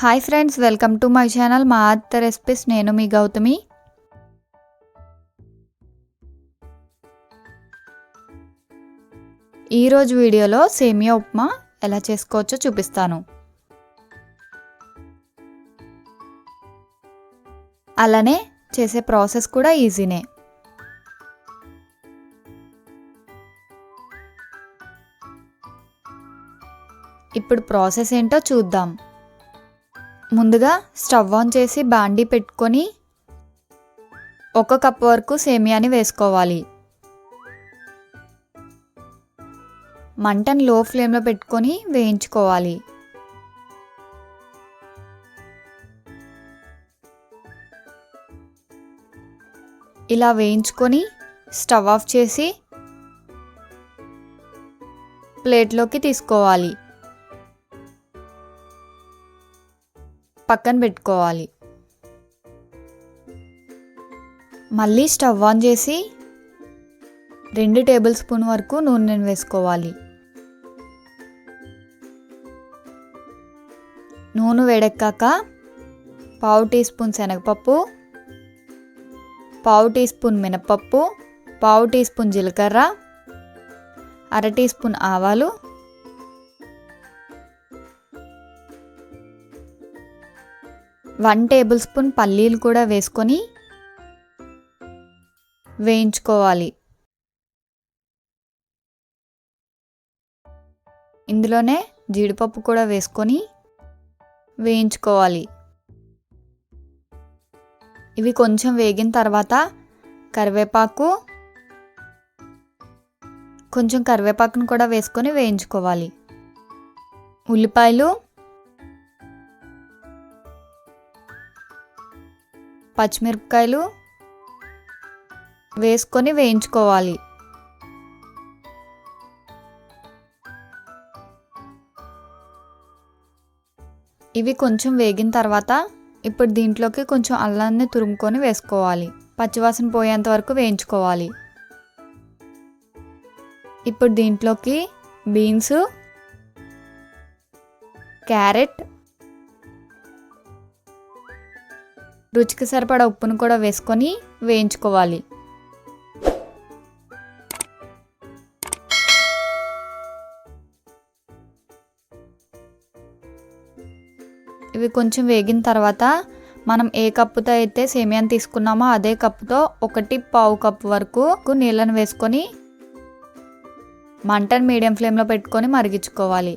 Hi friends welcome to my channel మా అత్త recipes నేను మీ గౌతమి ఈరోజు వీడియోలో సేమియా ఉప్మా ఎలా చేసుకోవచ్చో చూపిస్తాను. అలానే చేసే ప్రాసెస్ కూడా ఈజీనే. ఇప్పుడు ప్రాసెస్ ఏంటో చూద్దాం. ముందుగా స్టవ్ ఆన్ చేసి బాండీ పెట్టుకొని ఒక కప్ వరకు సేమియాని వేసుకోవాలి. మంటను లో ఫ్లేమ్లో పెట్టుకొని వేయించుకోవాలి. ఇలా వేయించుకొని స్టవ్ ఆఫ్ చేసి ప్లేట్లోకి తీసుకోవాలి. పక్కన పెట్టుకోవాలి. మళ్ళీ స్టవ్ ఆన్ చేసి రెండు టేబుల్ స్పూన్ వరకు నూనె వేసుకోవాలి. నూనె వేడెక్కాక పావు టీ స్పూన్ శనగపప్పు పావు టీ స్పూన్ మినపప్పు పావు టీ స్పూన్ జీలకర్ర అర టీ స్పూన్ ఆవాలు వన్ టేబుల్ స్పూన్ పల్లీలు కూడా వేసుకొని వేయించుకోవాలి. ఇందులోనే జీడిపప్పు కూడా వేసుకొని వేయించుకోవాలి. ఇవి కొంచెం వేగిన తర్వాత కరివేపాకు కొంచెం కరివేపాకును కూడా వేసుకొని వేయించుకోవాలి. ఉల్లిపాయలు పచ్చిమిరపకాయలు వేసుకొని వేయించుకోవాలి. ఇవి కొంచెం వేగిన తర్వాత ఇప్పుడు దీంట్లోకి కొంచెం అల్లాన్ని తురుముకొని వేసుకోవాలి. పచ్చివాసన పోయేంత వరకు వేయించుకోవాలి. ఇప్పుడు దీంట్లోకి బీన్స్ క్యారెట్ రుచికి సరిపడా ఉప్పును కూడా వేసుకొని వేయించుకోవాలి. ఇవి కొంచెం వేగిన తర్వాత మనం ఏ కప్పుతో అయితే సేమియాని తీసుకున్నామో అదే కప్పుతో ఒకటి పావు కప్పు వరకు నీళ్ళను వేసుకొని మంటను మీడియం ఫ్లేమ్లో పెట్టుకొని మరిగించుకోవాలి.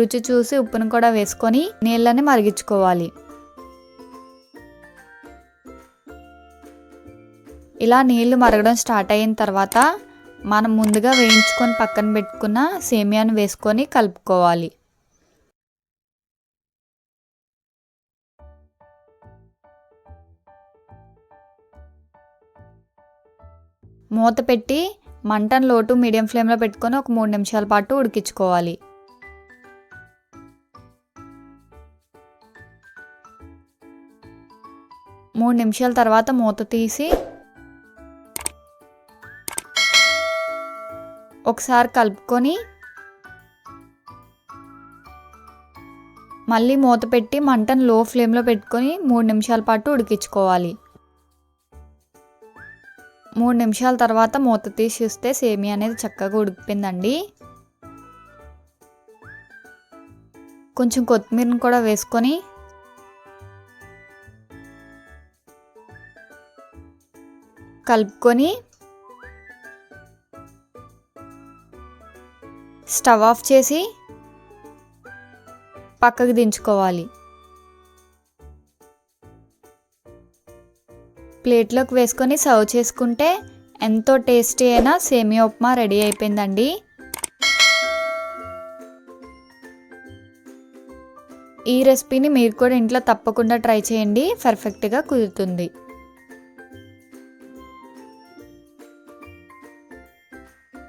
రుచి చూసి ఉప్పును కూడా వేసుకొని నీళ్ళని మరిగించుకోవాలి. ఇలా నీళ్ళు మరగడం స్టార్ట్ అయిన తర్వాత మనం ముందుగా వేయించుకొని పక్కన పెట్టుకున్న సేమియాను వేసుకొని కలుపుకోవాలి. మూత పెట్టి మంటను లోటు మీడియం ఫ్లేమ్లో పెట్టుకొని ఒక మూడు నిమిషాల పాటు ఉడికించుకోవాలి. మూడు నిమిషాల తర్వాత మూత తీసి ఒకసారి కలుపుకొని మళ్ళీ మూత పెట్టి మంటను లో ఫ్లేమ్లో పెట్టుకొని మూడు నిమిషాల పాటు ఉడికించుకోవాలి. మూడు నిమిషాల తర్వాత మూత తీసి చూస్తే సేమియా అనేది చక్కగా ఉడికిపోయిందండి. కొంచెం కొత్తిమీరని కూడా వేసుకొని కలుపుకొని స్టవ్ ఆఫ్ చేసి పక్కకు దించుకోవాలి. ప్లేట్లోకి వేసుకొని సర్వ్ చేసుకుంటే ఎంతో టేస్టీ అయిన సేమియా ఉప్మా రెడీ అయిపోయిందండి. ఈ రెసిపీని మీరు కూడా ఇంట్లో తప్పకుండా ట్రై చేయండి. పర్ఫెక్ట్గా కుదురుతుంది.